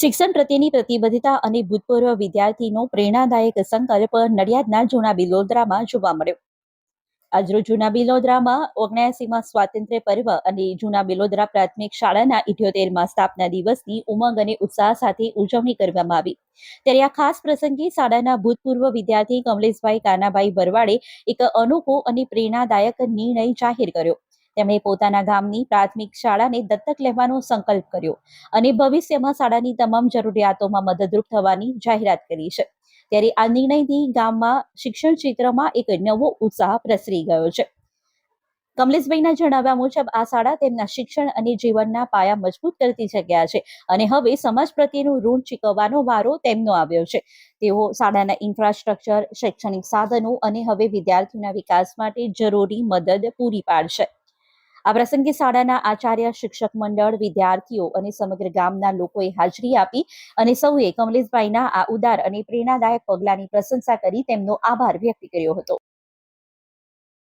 શિક્ષણ પ્રત્યેની પ્રતિબદ્ધતા અને ભૂતપૂર્વ વિદ્યાર્થીનો પ્રેરણાદાયક સંકલ્પ નડિયાદના જૂના બિલોદરામાં જોવા મળ્યો. આજરોજ જૂના બિલોદરામાં ઓગણસીમાં સ્વાતંત્ર્ય પર્વ અને જૂના બિલોદરા પ્રાથમિક શાળાના ઇઠ્યોતેરમાં સ્થાપના દિવસની ઉમંગ અને ઉત્સાહ સાથે ઉજવણી કરવામાં આવી. ત્યારે આ ખાસ પ્રસંગે શાળાના ભૂતપૂર્વ વિદ્યાર્થી કમલેશભાઈ કાનાભાઈ ભરવાડે એક અનોખો અને પ્રેરણાદાયક નિર્ણય જાહેર કર્યો. તેમણે પોતાના ગામની પ્રાથમિક શાળાને દત્તક લેવાનો સંકલ્પ કર્યો અને ભવિષ્યમાં શાળાની તમામ જરૂરિયાતોમાં મદદરૂપ થવાની જાહેરાત કરી છે. ત્યારે આ નિર્ણયથી ગામમાં શિક્ષણ ક્ષેત્રમાં એક નવો ઉત્સાહ પ્રસરી ગયો છે. કમલેશભાઈના જણાવ્યા મુજબ આ શાળા તેમના શિક્ષણ અને જીવનના પાયા મજબૂત કરતી જગ્યા છે અને હવે સમાજ પ્રત્યેનું ઋણ ચૂકવવાનો વારો તેમનો આવ્યો છે. તેઓ શાળાના ઇન્ફ્રાસ્ટ્રક્ચર, શૈક્ષણિક સાધનો અને હવે વિદ્યાર્થીઓના વિકાસ માટે જરૂરી મદદ પૂરી પાડશે. આ પ્રસંગે શાળાના આચાર્ય, શિક્ષક મંડળ, વિદ્યાર્થીઓ અને સમગ્ર ગામના લોકોએ હાજરી આપી અને સૌએ કમલેશભાઈના આ ઉદાર અને પ્રેરણાદાયક પગલાંની પ્રશંસા કરી તેમનો આભાર વ્યક્ત કર્યો હતો.